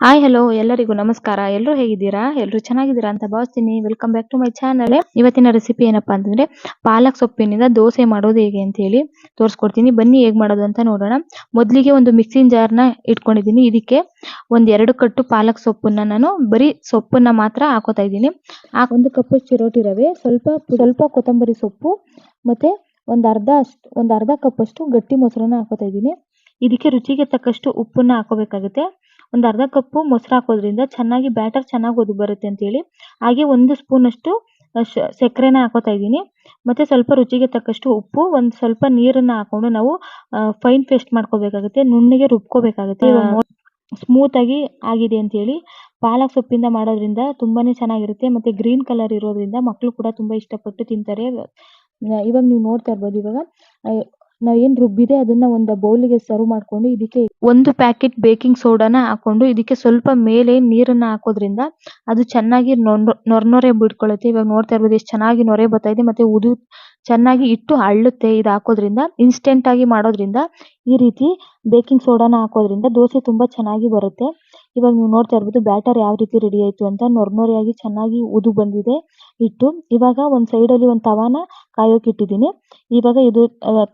Hi hello ಎಲ್ಲರಿಗೂ ನಮಸ್ಕಾರ. ಎಲ್ಲರೂ ಹೇಗಿದ್ದೀರಾ? ಎಲ್ಲರೂ ಚೆನ್ನಾಗಿದ್ದೀರಾ ಅಂತ ಭಾವಿಸ್ತೀನಿ. Welcome back to my channel ಇವತ್ತಿನ ರೆಸಿಪಿ ಏನಪ್ಪಾ ಅಂತಂದ್ರೆ, ಪಾಲಕ್ ಸೊಪ್ಪಿನಿಂದ ದೋಸೆ ಮಾಡೋದು ಹೇಗೆ ಅಂತ ಹೇಳಿ ತೋರಿಸ್ಕೊಡ್ತೀನಿ. ಬನ್ನಿ ಹೇಗೆ ಮಾಡೋದು ಅಂತ ನೋಡೋಣ. ಮೊದಲಿಗೆ ಒಂದು ಮಿಕ್ಸಿಂಗ್ ಜಾರ್ನ ಇಟ್ಕೊಂಡಿದ್ದೀನಿ. ಇದಕ್ಕೆ ಒಂದ್ ಎರಡು ಕಟ್ಟು ಪಾಲಕ್ ಸೊಪ್ಪನ್ನ ನಾನು ಬರೀ ಸೊಪ್ಪನ್ನ ಮಾತ್ರ ಹಾಕೋತಾ ಇದ್ದೀನಿ. ಆ ಒಂದು ಕಪ್ಪು ಚಿರೋಟಿ ರವೆ, ಸ್ವಲ್ಪ ಸ್ವಲ್ಪ ಕೊತ್ತಂಬರಿ ಸೊಪ್ಪು ಮತ್ತೆ ಒಂದು ಅರ್ಧ ಅಷ್ಟು, ಒಂದ್ ಅರ್ಧ ಕಪ್ ಅಷ್ಟು ಗಟ್ಟಿ ಮೊಸರನ್ನ ಹಾಕೋತಾ ಇದ್ದೀನಿ. ಇದಕ್ಕೆ ರುಚಿಗೆ ತಕ್ಕಷ್ಟು ಉಪ್ಪನ್ನ ಹಾಕೋಬೇಕಾಗುತ್ತೆ. ಒಂದು ಅರ್ಧ ಕಪ್ಪು ಮೊಸರು ಹಾಕೋದ್ರಿಂದ ಚೆನ್ನಾಗಿ ಬ್ಯಾಟರ್ ಚೆನ್ನಾಗಿ ಒದಗಿ ಬರುತ್ತೆ ಅಂತ ಹೇಳಿ ಹಾಗೆ ಒಂದು ಸ್ಪೂನ್ ಅಷ್ಟು ಸಕ್ಕರೆನ ಹಾಕೋತಾ ಇದ್ದೀನಿ. ಮತ್ತೆ ಸ್ವಲ್ಪ ರುಚಿಗೆ ತಕ್ಕಷ್ಟು ಉಪ್ಪು ಒಂದ್ ಸ್ವಲ್ಪ ನೀರನ್ನ ಹಾಕೊಂಡು ನಾವು ಫೈನ್ ಪೇಸ್ಟ್ ಮಾಡ್ಕೋಬೇಕಾಗುತ್ತೆ. ನುಣ್ಣಗೆ ರುಬ್ಕೋಬೇಕಾಗುತ್ತೆ. ಸ್ಮೂತ್ ಆಗಿ ಆಗಿದೆ ಅಂತ ಹೇಳಿ ಪಾಲಕ್ ಸೊಪ್ಪಿಂದ ಮಾಡೋದ್ರಿಂದ ತುಂಬಾನೇ ಚೆನ್ನಾಗಿರುತ್ತೆ. ಮತ್ತೆ ಗ್ರೀನ್ ಕಲರ್ ಇರೋದ್ರಿಂದ ಮಕ್ಕಳು ಕೂಡ ತುಂಬಾ ಇಷ್ಟಪಟ್ಟು ತಿಂತಾರೆ. ಇವಾಗ ನೀವು ನೋಡ್ತಾ ಇರ್ಬೋದು ಇವಾಗ. ನಾವು ಏನ್ ರುಬ್ಬಿದೆ ಅದನ್ನ ಒಂದು ಬೌಲಿಗೆ ಸರ್ವ್ ಮಾಡ್ಕೊಂಡು ಇದಕ್ಕೆ ಒಂದು ಪ್ಯಾಕೆಟ್ ಬೇಕಿಂಗ್ ಸೋಡಾನ ಹಾಕೊಂಡು ಇದಕ್ಕೆ ಸ್ವಲ್ಪ ಮೇಲೆ ನೀರನ್ನ ಹಾಕೋದ್ರಿಂದ ಅದು ಚೆನ್ನಾಗಿ ನೊರ್ ನೊರೆ ಬಿಟ್ಕೊಳ್ಳುತ್ತೆ ಇವಾಗ ನೋಡ್ತಾ ಇರ್ಬೋದು ಎಷ್ಟು ಚೆನ್ನಾಗಿ ನೊರೆ ಬರ್ತಾ ಇದೆ. ಮತ್ತೆ ಉದು ಚೆನ್ನಾಗಿ ಇಟ್ಟು ಅಳ್ಳುತ್ತೆ ಇದು ಹಾಕೋದ್ರಿಂದ. ಇನ್ಸ್ಟೆಂಟ್ ಆಗಿ ಮಾಡೋದ್ರಿಂದ ಈ ರೀತಿ ಬೇಕಿಂಗ್ ಸೋಡಾನ ಹಾಕೋದ್ರಿಂದ ದೋಸೆ ತುಂಬಾ ಚೆನ್ನಾಗಿ ಬರುತ್ತೆ. ಇವಾಗ ನೀವು ನೋಡ್ತಾ ಇರಬಹುದು ಬ್ಯಾಟರ್ ಯಾವ ರೀತಿ ರೆಡಿ ಆಯಿತು ಅಂತ ನೊರ್ ಚೆನ್ನಾಗಿ ಉದು ಬಂದಿದೆ ಇಟ್ಟು ಇವಾಗ ಒಂದ್ ಸೈಡ್ ಅಲ್ಲಿ ಒಂದ್ ತವಾನ ಕಾಯೋಕೆ ಇಟ್ಟಿದ್ದೀನಿ. ಇವಾಗ ಇದು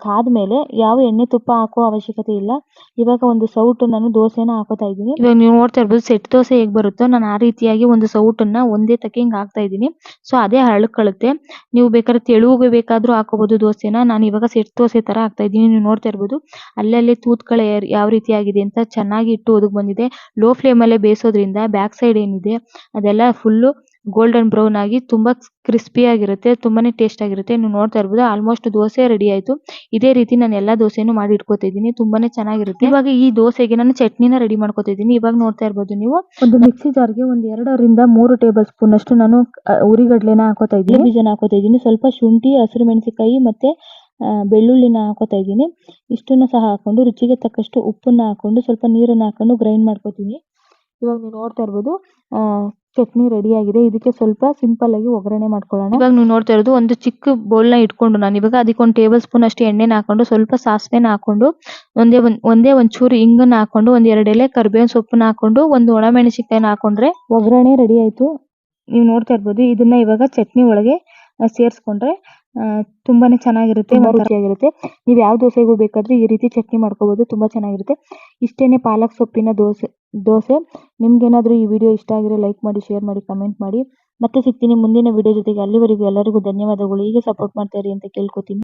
ಕಾದ್ಮೇಲೆ ಯಾವ ಎಣ್ಣೆ ತುಪ್ಪ ಹಾಕೋ ಅವಶ್ಯಕತೆ ಇಲ್ಲ. ಇವಾಗ ಒಂದು ಸೌಟು ನಾನು ದೋಸೆನ ಹಾಕೋತಾ ಇದ್ದೀನಿ. ಇವಾಗ ನೀವು ನೋಡ್ತಾ ಇರಬಹುದು ಸೆಟ್ ದೋಸೆ ಹೇಗ್ ಬರುತ್ತೋ ನಾನು ಆ ರೀತಿಯಾಗಿ ಒಂದು ಸೌಟನ್ನ ಒಂದೇ ತಕ್ಕೆ ಹಿಂಗ್ ಹಾಕ್ತಾ ಇದ್ದೀನಿ. ಸೊ ಅದೇ ಹರಳ್ಕೊಳ್ಳುತ್ತೆ ನೀವು ಬೇಕಾದ್ರೆ ತೆಳುವಿಗೆ ಬೇಕಾದ್ರೂ ಹಾಕೋಬಹುದು ದೋಸೆನ. ನಾನು ಇವಾಗ ಸೆಟ್ ದೋಸೆ ತರ ಹಾಕ್ತಾ ಇದ್ದೀನಿ. ನೀವು ನೋಡ್ತಾ ಇರ್ಬೋದು. ಅಲ್ಲಲ್ಲಿ ತೂತ್ಗಳು ಯಾವ ರೀತಿ ಆಗಿದೆ ಅಂತ ಚೆನ್ನಾಗಿ ಇಟ್ಟು ಒದಗ್ ಬಂದಿದೆ. ಲೋ ಫ್ಲೇಮ್ ಅಲ್ಲಿ ಬೇಯಿಸೋದ್ರಿಂದ ಬ್ಯಾಕ್ ಸೈಡ್ ಏನಿದೆ ಅದೆಲ್ಲ ಫುಲ್ ಗೋಲ್ಡನ್ ಬ್ರೌನ್ ಆಗಿ ತುಂಬಾ ಕ್ರಿಸ್ಪಿ ಆಗಿರುತ್ತೆ ತುಂಬಾನೇ ಟೇಸ್ಟ್ ಆಗಿರುತ್ತೆ. ನೀವು ನೋಡ್ತಾ ಇರಬಹುದು ಆಲ್ಮೋಸ್ಟ್ ದೋಸೆ ರೆಡಿ ಆಯ್ತು. ಇದೇ ರೀತಿ ನಾನು ಎಲ್ಲಾ ದೋಸೆನು ಮಾಡಿ ಇಟ್ಕೋತಿದ್ದೀನಿ ತುಂಬಾನೇ ಚೆನ್ನಾಗಿರುತ್ತೆ. ಇವಾಗ ಈ ದೋಸೆಗೆ ನಾನು ಚಟ್ನಿನ ರೆಡಿ ಮಾಡ್ಕೊತಿದ್ದೀನಿ ಇವಾಗ ನೋಡ್ತಾ ಇರಬಹುದು ನೀವು. ಒಂದು ಮಿಕ್ಸಿ ಜಾರ್ಗೆ ಒಂದು ಎರಡರಿಂದ ಮೂರು ಟೇಬಲ್ ಸ್ಪೂನ್ ಅಷ್ಟು ನಾನು ಉರಿಗಡ್ಲೆನ ಹಾಕೋತಾ ಇದ್ದೀನಿ. ಬೀಜನ ಹಾಕೋತಾ ಇದ್ದೀನಿ. ಸ್ವಲ್ಪ ಶುಂಠಿ ಹಸಿರು ಮೆಣಸಿನಕಾಯಿ ಮತ್ತೆ ಬೆಳ್ಳುಳ್ಳಿನ ಹಾಕೋತಾ ಇದ್ದೀನಿ. ಇಷ್ಟನ್ನು ಸಹ ಹಾಕೊಂಡು ರುಚಿಗೆ ತಕ್ಕಷ್ಟು ಉಪ್ಪನ್ನ ಹಾಕೊಂಡು ಸ್ವಲ್ಪ ನೀರನ್ನ ಹಾಕೊಂಡು ಗ್ರೈಂಡ್ ಮಾಡ್ಕೊತೀನಿ. ಇವಾಗ ನೀವು ನೋಡ್ತಾ ಇರ್ಬೋದು ಚಟ್ನಿ ರೆಡಿ ಆಗಿದೆ. ಇದಕ್ಕೆ ಸ್ವಲ್ಪ ಸಿಂಪಲ್ ಆಗಿ ಒಗ್ಗರಣೆ ಮಾಡ್ಕೊಳ್ಳೋಣ. ಇವಾಗ ನೀವು ನೋಡ್ತಾ ಇರೋದು ಒಂದು ಚಿಕ್ಕ ಬೌಲ್ನ ಇಟ್ಕೊಂಡು ನಾನು ಇವಾಗ ಅದಕ್ಕೆ ಒಂದು ಟೇಬಲ್ ಸ್ಪೂನ್ ಅಷ್ಟು ಎಣ್ಣೆನ ಹಾಕೊಂಡು ಸ್ವಲ್ಪ ಸಾಸಿವೆನ ಹಾಕೊಂಡು ಒಂದೇ ಒಂದ್ ಒಂದೇ ಒಂಚೂರು ಹಿಂಗನ್ನ ಹಾಕೊಂಡು ಒಂದ್ ಎರಡು ಎಲೆ ಕರಿಬೇವಿನ ಸೊಪ್ಪನ್ನ ಹಾಕೊಂಡು ಒಂದು ಒಣಮೆಣಸಿನಕಾಯಿನ ಹಾಕೊಂಡ್ರೆ ಒಗ್ಗರಣೆ ರೆಡಿ ಆಯ್ತು. ನೀವು ನೋಡ್ತಾ ಇರ್ಬೋದು ಇದನ್ನ ಇವಾಗ ಚಟ್ನಿ ಒಳಗೆ ಸೇರಿಸ್ಕೊಂಡ್ರೆ ತುಂಬಾನೇ ಚೆನ್ನಾಗಿರುತ್ತೆ. ರುಚಿಯಾಗಿರುತ್ತೆ. ನೀವು ಯಾವ ದೋಸೆಗೂ ಬೇಕಾದ್ರೆ ಈ ರೀತಿ ಚಟ್ನಿ ಮಾಡ್ಕೋಬಹುದು ತುಂಬಾ ಚೆನ್ನಾಗಿರುತ್ತೆ. ಇಷ್ಟೇನೆ ಪಾಲಕ್ ಸೊಪ್ಪಿನ ದೋಸೆ ದೋಸೆ. ನಿಮ್ಗೇನಾದ್ರೂ ಈ ವಿಡಿಯೋ ಇಷ್ಟ ಆಗಿದ್ರೆ ಲೈಕ್ ಮಾಡಿ ಶೇರ್ ಮಾಡಿ ಕಮೆಂಟ್ ಮಾಡಿ. ಮತ್ತೆ ಸಿಗ್ತೀನಿ ಮುಂದಿನ ವಿಡಿಯೋ ಜೊತೆಗೆ. ಅಲ್ಲಿವರೆಗೂ ಎಲ್ಲರಿಗೂ ಧನ್ಯವಾದಗಳು. ಹೀಗೆ ಸಪೋರ್ಟ್ ಮಾಡ್ತಾ ಇರಿ ಅಂತ ಕೇಳ್ಕೊತೀನಿ.